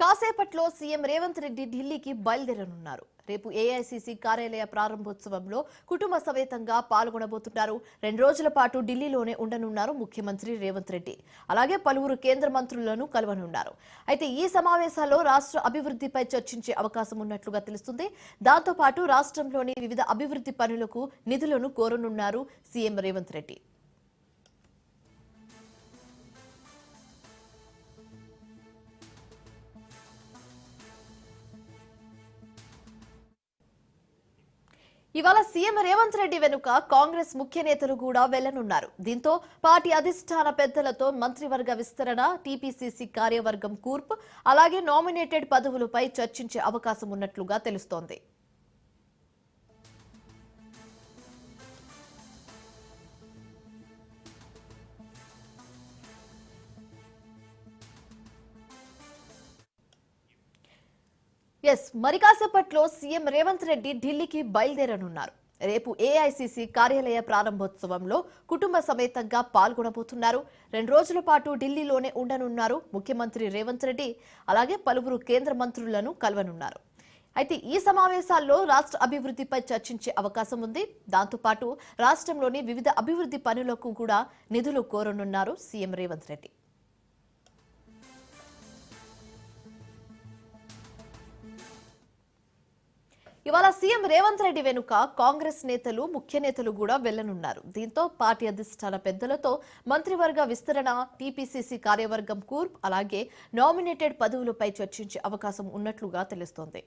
కాసేపట్లో సీఎం రేవంత్ రెడ్డి ఢిల్లీకి బయలుదేరనున్నారు. రేపు ఏఐసీసీ కార్యాలయ ప్రారంభోత్సవంలో కుటుంబ సమేతంగా పాల్గొనబోతున్నారు. రెండు రోజుల పాటు ఢిల్లీలోనే ఉండనున్నారు ముఖ్యమంత్రి రేవంత్ రెడ్డి. అలాగే పలువురు కేంద్ర మంత్రులను కలవనున్నారు. అయితే ఈ సమావేశాల్లో రాష్ట్ర అభివృద్ధిపై చర్చించే అవకాశం ఉన్నట్లుగా తెలుస్తుంది. దాంతోపాటు రాష్ట్రంలోని వివిధ అభివృద్ధి పనులకు నిధులను కోరనున్నారు సీఎం రేవంత్ రెడ్డి. ఇవాళ సీఎం రేవంత్ రెడ్డి వెనుక కాంగ్రెస్ ముఖ్య నేతలు కూడా వెళ్ళనున్నారు. దీంతో పార్టీ అధిష్టాన పెద్దలతో మంత్రివర్గ విస్తరణ టీపీసీసీ కార్యవర్గం కూర్పు అలాగే నామినేటెడ్ పదవులపై చర్చించే అవకాశం ఉన్నట్లుగా తెలుస్తోంది. ఎస్ మరి కాసేపట్లో సీఎం రేవంత్ రెడ్డి ఢిల్లీకి బయలుదేరనున్నారు. రేపు ఏఐసీసీ కార్యాలయ ప్రారంభోత్సవంలో కుటుంబ సమేతంగా పాల్గొనబోతున్నారు. రెండు రోజుల పాటు ఢిల్లీలోనే ఉండనున్నారు ముఖ్యమంత్రి రేవంత్ రెడ్డి. అలాగే పలువురు కేంద్ర మంత్రులను కలవనున్నారు. అయితే ఈ సమావేశాల్లో రాష్ట్ర అభివృద్ధిపై చర్చించే అవకాశం ఉంది. దాంతోపాటు రాష్ట్రంలోని వివిధ అభివృద్ధి పనులకు కూడా నిధులు కోరనున్నారు సీఎం రేవంత్ రెడ్డి. ఇవాళ సీఎం రేవంత్ రెడ్డి వెనుక కాంగ్రెస్ నేతలు ముఖ్య నేతలు కూడా వెళ్ళనున్నారు దీంతో పార్టీ అధిష్టాన పెద్దలతో మంత్రివర్గ విస్తరణ టీపీసీసీ కార్యవర్గం కూర్ప్ అలాగే నామినేటెడ్ పదవులపై చర్చించే అవకాశం ఉన్నట్లుగా తెలుస్తోంది.